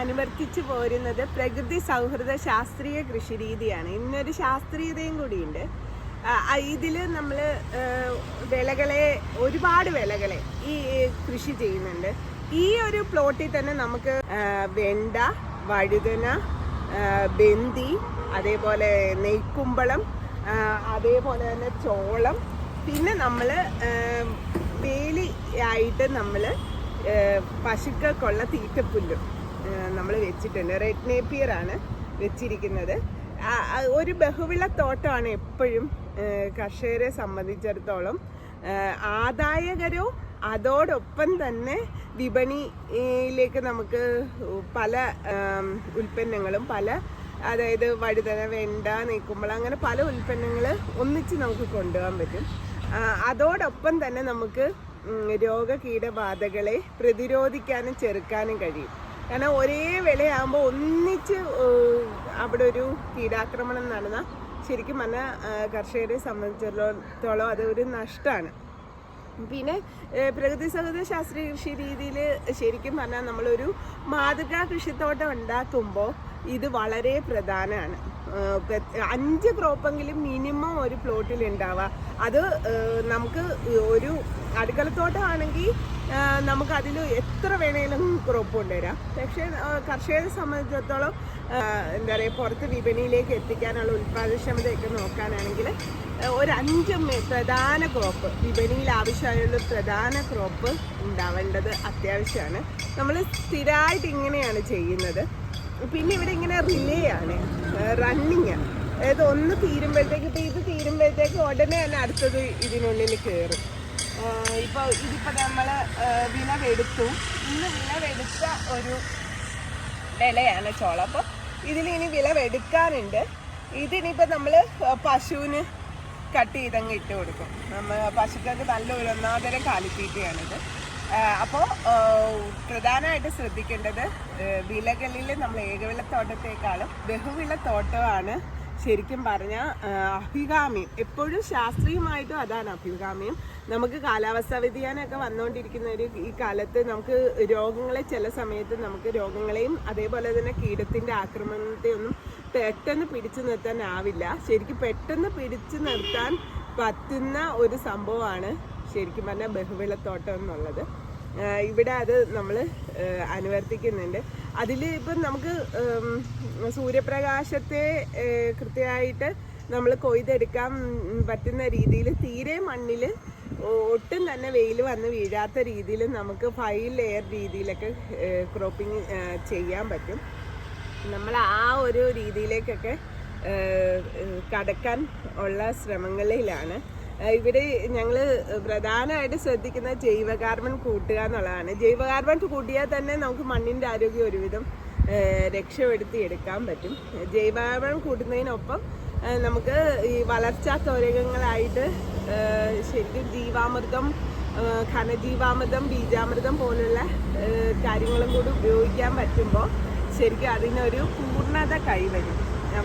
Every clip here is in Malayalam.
അനുവർത്തിച്ചു പോരുന്നത് പ്രകൃതി സൗഹൃദ ശാസ്ത്രീയ കൃഷി രീതിയാണ്. ഇന്നൊരു ശാസ്ത്രീയതയും കൂടിയുണ്ട്. ഇതിൽ നമ്മൾ വിളകളെ ഒരുപാട് വിളകളെ ഈ കൃഷി ചെയ്യുന്നുണ്ട്. ഈ ഒരു പ്ലോട്ടിൽ തന്നെ നമുക്ക് വെണ്ട വഴുതന ബന്തി അതേപോലെ നെയ്ക്കുമ്പളം അതേപോലെ തന്നെ ചോളം പിന്നെ നമ്മൾ വേലി ആയിട്ട് നമ്മൾ പശുക്കൾക്കുള്ള തീറ്റപ്പുല്ലും. നമ്മൾ വെച്ചിട്ടുണ്ട്. റെഡ് നേപ്പിയർ ആണ് വെച്ചിരിക്കുന്നത്. ഒരു ബഹുവിള തോട്ടമാണ് എപ്പോഴും കർഷകരെ സംബന്ധിച്ചിടത്തോളം. ആദായകരവും ആദായകരോ അതോടൊപ്പം തന്നെ വിപണിയിലേക്ക് നമുക്ക് പല ഉൽപ്പന്നങ്ങളും പല അതായത് വഴുതന വെണ്ട നീക്കുമ്പോൾ അങ്ങനെ പല ഉൽപ്പന്നങ്ങൾ ഒന്നിച്ച് നമുക്ക് കൊണ്ടുപോകാൻ പറ്റും. അതോടൊപ്പം തന്നെ നമുക്ക് രോഗ കീടബാധകളെ പ്രതിരോധിക്കാനും ചെറുക്കാനും കഴിയും. കാരണം ഒരേ വിളയാകുമ്പോൾ ഒന്നിച്ച് അവിടെ ഒരു കീടാക്രമണം നടന്ന ശരിക്കും പറഞ്ഞാൽ കർഷകരെ സംബന്ധിച്ചിടത്തോളം അത് ഒരു നഷ്ടമാണ് പിന്നെ പ്രകൃതി സൗഹൃദ ശാസ്ത്രീയ കൃഷി രീതിയിൽ ശരിക്കും പറഞ്ഞാൽ നമ്മളൊരു മാതൃകാ കൃഷിത്തോട്ടം ഉണ്ടാക്കുമ്പോൾ ഇത് വളരെ പ്രധാനമാണ് അഞ്ച് ക്രോപ്പെങ്കിലും മിനിമം ഒരു പ്ലോട്ടിൽ ഉണ്ടാവുക അത് നമുക്ക് ഒരു അടുക്കളത്തോട്ടമാണെങ്കിൽ നമുക്ക് അതിൽ എത്ര വേണേലും ക്രോപ്പ് കൊണ്ടുവരാം. പക്ഷേ കർഷകരെ സംബന്ധിച്ചിടത്തോളം എന്താ പറയുക പുറത്ത് വിപണിയിലേക്ക് എത്തിക്കാനുള്ള ഉൽപ്പാദനക്ഷമതയൊക്കെ നോക്കാനാണെങ്കിൽ ഒരു അഞ്ച് പ്രധാന ക്രോപ്പ് വിപണിയിൽ ആവശ്യമായുള്ള പ്രധാന ക്രോപ്പ് ഉണ്ടാവേണ്ടത് അത്യാവശ്യമാണ്. നമ്മൾ സ്ഥിരമായിട്ട് ഇങ്ങനെയാണ് ചെയ്യുന്നത്. പിന്നെ ഇവിടെ ഇങ്ങനെ റിലേ ആണ്. റണ്ണിങ് അതായത് ഒന്ന് തീരുമ്പോഴത്തേക്ക് ഇപ്പം ഇത് തീരുമ്പോഴത്തേക്ക് ഉടനെ തന്നെ അടുത്തത് ഇതിനുള്ളിൽ കയറും ഇപ്പോൾ ഇതിപ്പോൾ നമ്മൾ വിളവെടുത്തു. ഇന്ന് വിളവെടുത്ത ഒരു വിലയാണ് ചോളം. അപ്പോൾ ഇതിലിനി വിളവെടുക്കാനുണ്ട്. ഇതിനിപ്പോൾ നമ്മൾ പശുവിന് കട്ട് ചെയ്തങ്ങ് ഇട്ട് കൊടുക്കും. നമ്മൾ പശുക്കൾക്ക് നല്ല ഒരു ഒന്നാന്തരം കാലിത്തീറ്റയാണിത്. അപ്പോൾ പ്രധാനമായിട്ട് ശ്രദ്ധിക്കേണ്ടത് വിലകളിൽ നമ്മൾ ഏകവിളത്തോട്ടത്തെക്കാളും ബഹുവിളത്തോട്ടമാണ് ശരിക്കും പറഞ്ഞാൽ അഭികാമ്യം. എപ്പോഴും ശാസ്ത്രീയമായിട്ടും അതാണ് അഭികാമ്യം. നമുക്ക് കാലാവസ്ഥാ വ്യതിയാനമൊക്കെ വന്നുകൊണ്ടിരിക്കുന്ന ഒരു ഈ കാലത്ത് നമുക്ക് രോഗങ്ങളെ ചില സമയത്ത് നമുക്ക് രോഗങ്ങളെയും അതേപോലെ തന്നെ കീടത്തിന്റെ ആക്രമണത്തെ ഒന്നും പെട്ടെന്ന് പിടിച്ചു നിർത്താനാവില്ല. ശരിക്കും പെട്ടെന്ന് പിടിച്ചു നിർത്താൻ പറ്റുന്ന ഒരു സംഭവമാണ് ശരിക്കും പറഞ്ഞാൽ ബഹുവിളത്തോട്ടം എന്നുള്ളത്. ഇവിടെ അത് നമ്മൾ അനുവർത്തിക്കുന്നുണ്ട്. അതിൽ ഇപ്പം നമുക്ക് സൂര്യപ്രകാശത്തെ കൃത്യമായിട്ട് നമ്മൾ കൊയ്തെടുക്കാൻ പറ്റുന്ന രീതിയിൽ തീരെ മണ്ണിൽ ഒട്ടും തന്നെ വെയിൽ വന്ന് വീഴാത്ത രീതിയിൽ നമുക്ക് ഫൈവ് ലെയർ രീതിയിലൊക്കെ ക്രോപ്പിംഗ് ചെയ്യാൻ പറ്റും. നമ്മൾ ആ ഒരു രീതിയിലേക്കൊക്കെ കടക്കാൻ ഉള്ള ശ്രമങ്ങളിലാണ്. ഇവിടെ ഞങ്ങൾ പ്രധാനമായിട്ട് ശ്രദ്ധിക്കുന്ന ജൈവ കാർബൺ കൂട്ടുക എന്നുള്ളതാണ്. ജൈവ കാർബൺ കൂട്ടിയാൽ തന്നെ നമുക്ക് മണ്ണിന്റെ ആരോഗ്യം ഒരുവിധം രക്ഷപ്പെടുത്തി എടുക്കാൻ പറ്റും. ജൈവ കാർബൺ കൂട്ടുന്നതിനൊപ്പം നമുക്ക് ഈ വളർച്ചാ തോരകങ്ങളായിട്ട് ശരിക്കും ജീവാമൃതം ഖനജീവാമൃതം ബീജാമൃതം പോലുള്ള കാര്യങ്ങളും കൂടി ഉപയോഗിക്കാൻ പറ്റുമ്പോൾ ശരിക്കും അതിനൊരു പൂർണത കൈവരും.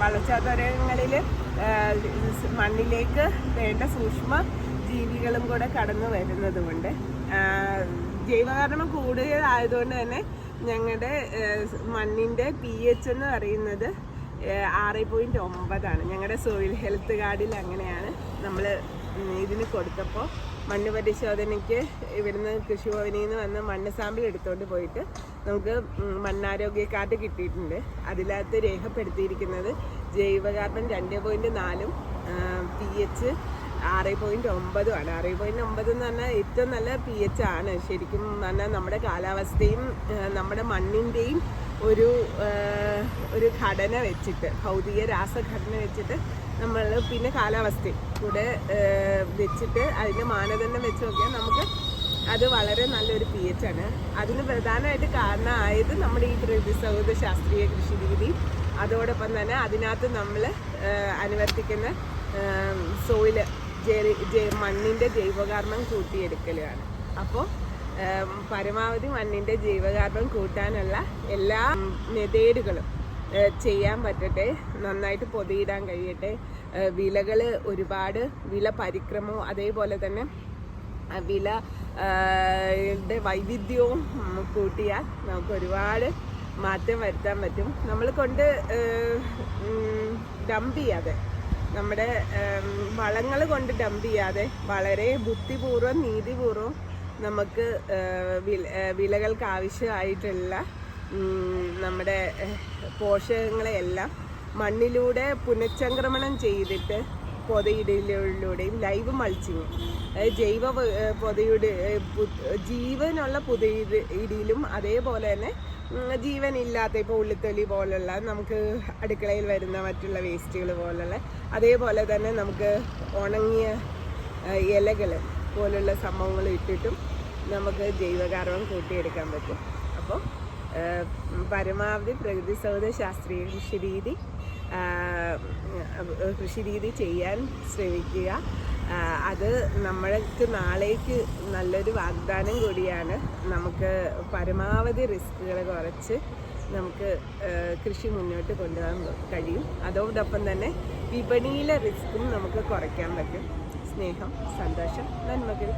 വളർച്ചാതരങ്ങളിൽ മണ്ണിലേക്ക് വേണ്ട സൂക്ഷ്മ ജീവികളും കൂടെ കടന്നു വരുന്നത് കൊണ്ട്. ജൈവകാരണം കൂടുതലായതുകൊണ്ട് തന്നെ ഞങ്ങളുടെ മണ്ണിന്റെ പി എച്ച് എന്ന് പറയുന്നത് ആറ് പോയിന്റ് ഒമ്പതാണ് ഞങ്ങളുടെ സോയിൽ ഹെൽത്ത് കാർഡിൽ അങ്ങനെയാണ് നമ്മൾ ഇതിന് കൊടുത്തപ്പോൾ മണ്ണ് പരിശോധനയ്ക്ക് ഇവിടുന്ന് കൃഷിഭവനിൽ നിന്ന് വന്ന് മണ്ണ് സാമ്പിൾ എടുത്തുകൊണ്ട് പോയിട്ട് നമുക്ക് മണ്ണാരോഗ്യ കാർഡ് കിട്ടിയിട്ടുണ്ട്. അതിനകത്ത് രേഖപ്പെടുത്തിയിരിക്കുന്നത് ജൈവകാർബൺ രണ്ട് പോയിന്റ് നാലും പി എച്ച് ആറ് പോയിന്റ് ഒമ്പതുമാണ് ആറ് പോയിന്റ് ഒമ്പത് എന്ന് പറഞ്ഞാൽ ഏറ്റവും നല്ല പി എച്ച് ആണ്. ശരിക്കും പറഞ്ഞാൽ നമ്മുടെ കാലാവസ്ഥയും നമ്മുടെ മണ്ണിന്റെയും ഒരു ഒരു ഘടന വെച്ചിട്ട് ഭൗതിക രാസഘടന വെച്ചിട്ട് നമ്മൾ പിന്നെ കാലാവസ്ഥയും കൂടെ വെച്ചിട്ട് അതിന്റെ മാനദണ്ഡം വെച്ച് നോക്കിയാൽ നമുക്ക് അത് വളരെ നല്ലൊരു പി എച്ച് ആണ്. അതിന് പ്രധാനമായിട്ട് കാരണമായത് നമ്മുടെ ഈ പ്രകൃതി സൗഹൃദ ശാസ്ത്രീയ കൃഷി രീതി അതോടൊപ്പം തന്നെ അതിനകത്ത് നമ്മൾ അനുവർത്തിക്കുന്ന സോയിൽ മണ്ണിന്റെ ജൈവകാർമ്മം കൂട്ടിയെടുക്കലാണ്. അപ്പോൾ പരമാവധി മണ്ണിന്റെ ജൈവകാർമ്മം കൂട്ടാനുള്ള എല്ലാ മെതേഡുകളും ചെയ്യാൻ പറ്റട്ടെ നന്നായിട്ട് പൊതിയിടാൻ കഴിയട്ടെ വിലകൾ ഒരുപാട് വില പരിക്രമവും അതേപോലെ തന്നെ വില വൈവിധ്യവും കൂട്ടിയാൽ നമുക്ക് ഒരുപാട് മാറ്റം വരുത്താൻ പറ്റും. നമ്മൾ കൊണ്ട് ഡംപ് ചെയ്യാതെ. നമ്മുടെ വളങ്ങൾ കൊണ്ട് ഡംപ് ചെയ്യാതെ വളരെ ബുദ്ധിപൂർവം നീതിപൂർവം നമുക്ക് ഏഹ്, വില- ഏഹ്, വിളകൾക്ക് ആവശ്യമായിട്ടുള്ള നമ്മുടെ പോഷകങ്ങളെയെല്ലാം മണ്ണിലൂടെ പുനഃചംക്രമണം ചെയ്തിട്ട് പൊതയിടലിലൂടെയും ലൈവ് മൾച്ചിങ് ജൈവ പൊതയുടെ ജീവനുള്ള പുതയിട ഇടിയിലും അതേപോലെ തന്നെ ജീവനില്ലാത്ത ഇപ്പോൾ ഉള്ളിത്തൊലി പോലുള്ള നമുക്ക് അടുക്കളയിൽ വരുന്ന മറ്റുള്ള വേസ്റ്റുകൾ പോലുള്ള അതേപോലെ തന്നെ നമുക്ക് ഉണങ്ങിയ ഇലകൾ പോലുള്ള സംഭവങ്ങൾ ഇട്ടിട്ടും നമുക്ക് ജൈവകാർബൺ കൂട്ടിയെടുക്കാൻ പറ്റും. അപ്പോൾ പരമാവധി പ്രകൃതി സൗഹൃദ ശാസ്ത്രീയ കൃഷി രീതി കൃഷി രീതി ചെയ്യാൻ ശ്രമിക്കുക. അത് നമ്മൾക്ക് നാളേക്ക് നല്ലൊരു വാഗ്ദാനം കൂടിയാണ്. നമുക്ക് പരമാവധി റിസ്കുകൾ കുറച്ച് നമുക്ക് കൃഷി മുന്നോട്ട് കൊണ്ടുപോകാൻ കഴിയും. അതോടൊപ്പം തന്നെ വിപണിയിലെ റിസ്ക്കും നമുക്ക് കുറയ്ക്കാൻ പറ്റും. സ്നേഹം സന്തോഷം നന്മകൾ.